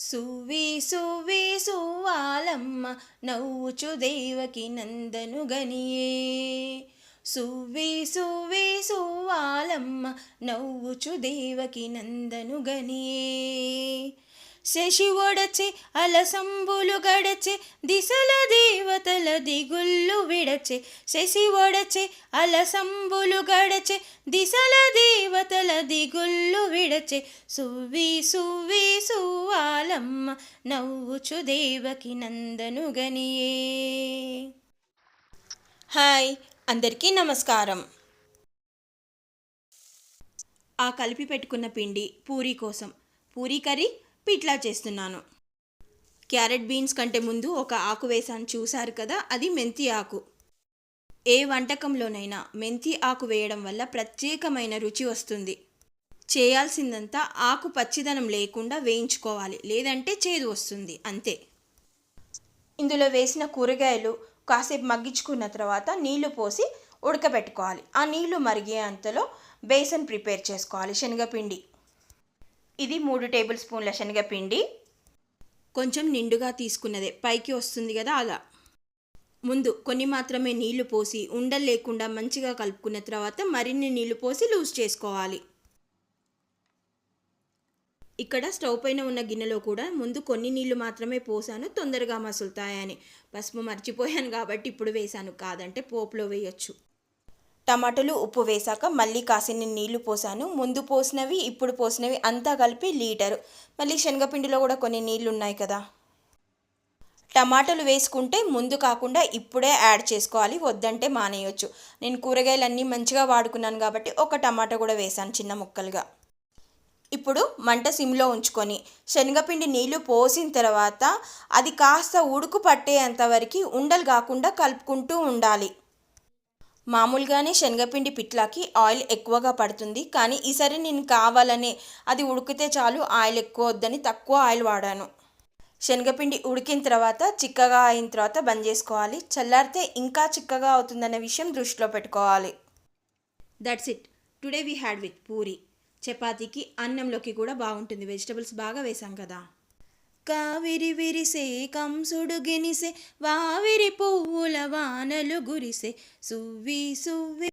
సువి సువి సువ్వాలమ్మ నవ్వుచు దేవకి నందను గనియే. సువి సువి సువ్వాలమ్మ నవ్వుచు దేవకి నందను గనియే. శశి ఒడచే అలసంబులు గడచే దిశల దేవతల దిగుళ్ళు విడచే. శశి ఒడచే అలసంబులు గడచే దిశల దేవతల దిగుళ్ళు విడచే. సువ్వి సువ్వి సువ్వాలమ్మ నవ్వుచు దేవకి నందను గనియే. హాయ్ అందరికీ నమస్కారం. ఆ కలిపి పెట్టుకున్న పిండి పూరీ కోసం. పూరీ కర్రీ పిట్లా చేస్తున్నాను. క్యారెట్ బీన్స్ కంటే ముందు ఒక ఆకు వేసాను చూశారు కదా అది మెంతి ఆకు. ఏ వంటకంలోనైనా మెంతి ఆకు వేయడం వల్ల ప్రత్యేకమైన రుచి వస్తుంది. చేయాల్సిందంతా ఆకు పచ్చిదనం లేకుండా వేయించుకోవాలి. లేదంటే చేదు వస్తుంది. అంతే. ఇందులో వేసిన కూరగాయలు కాసేపు మగ్గించుకున్న తర్వాత నీళ్ళు పోసి ఉడకబెట్టుకోవాలి. ఆ నీళ్ళు మరిగే అంతలో బేసన్ ప్రిపేర్ చేసుకోవాలి. శనగపిండి. ఇది మూడు టేబుల్ స్పూన్ల శనగపిండి. కొంచెం నిండుగా తీసుకున్నదే. పైకి వస్తుంది కదా అలా. ముందు కొన్ని మాత్రమే నీళ్ళు పోసి ఉండలు లేకుండా మంచిగా కలుపుకున్న తర్వాత మరిన్ని నీళ్ళు పోసి లూజ్ చేసుకోవాలి. ఇక్కడ స్టవ్ పైన ఉన్న గిన్నెలో కూడా ముందు కొన్ని నీళ్ళు మాత్రమే పోసాను. తొందరగా మసులుతాయని. పసుపు మర్చిపోయాను కాబట్టి ఇప్పుడు వేసాను. కాదంటే పోపులో వేయొచ్చు. టమాటాలు ఉప్పు వేశాక మళ్ళీ కాసిన్ని నీళ్ళు పోసాను. ముందు పోసినవి ఇప్పుడు పోసినవి అంతా కలిపి లీటరు. మళ్ళీ శనగపిండిలో కూడా కొన్ని నీళ్ళు ఉన్నాయి కదా. టమాటాలు వేసుకుంటే ముందు కాకుండా ఇప్పుడే యాడ్ చేసుకోవాలి. వద్దంటే మానేయొచ్చు. నేను కూరగాయలన్నీ మంచిగా వాడుకున్నాను కాబట్టి ఒక టమాటా కూడా వేసాను చిన్న ముక్కలుగా. ఇప్పుడు మంట సిమ్లో ఉంచుకొని శనగపిండి నీళ్ళు పోసిన తర్వాత అది కాస్త ఉడుకు పట్టేంత వరకు ఉండలు కాకుండా కలుపుకుంటూ ఉండాలి. మామూలుగానే శనగపిండి పిట్లాకి ఆయిల్ ఎక్కువగా పడుతుంది. కానీ ఈసారి నేను కావాలనే అది ఉడికితే చాలు ఆయిల్ ఎక్కువ వద్దని తక్కువ ఆయిల్ వాడాను. శనగపిండి ఉడికిన తర్వాత చిక్కగా అయిన తర్వాత బంద్ చేసుకోవాలి. చల్లారితే ఇంకా చిక్కగా అవుతుందనే విషయం దృష్టిలో పెట్టుకోవాలి. That's it today we had with puri. చపాతీకి అన్నంలోకి కూడా బాగుంటుంది. వెజిటబుల్స్ బాగా వేసాం కదా. కావిరి విరిసే కంసుడు గినిసే వావిరి పువ్వుల వానలు గురిసే సువ్వి సువ్వి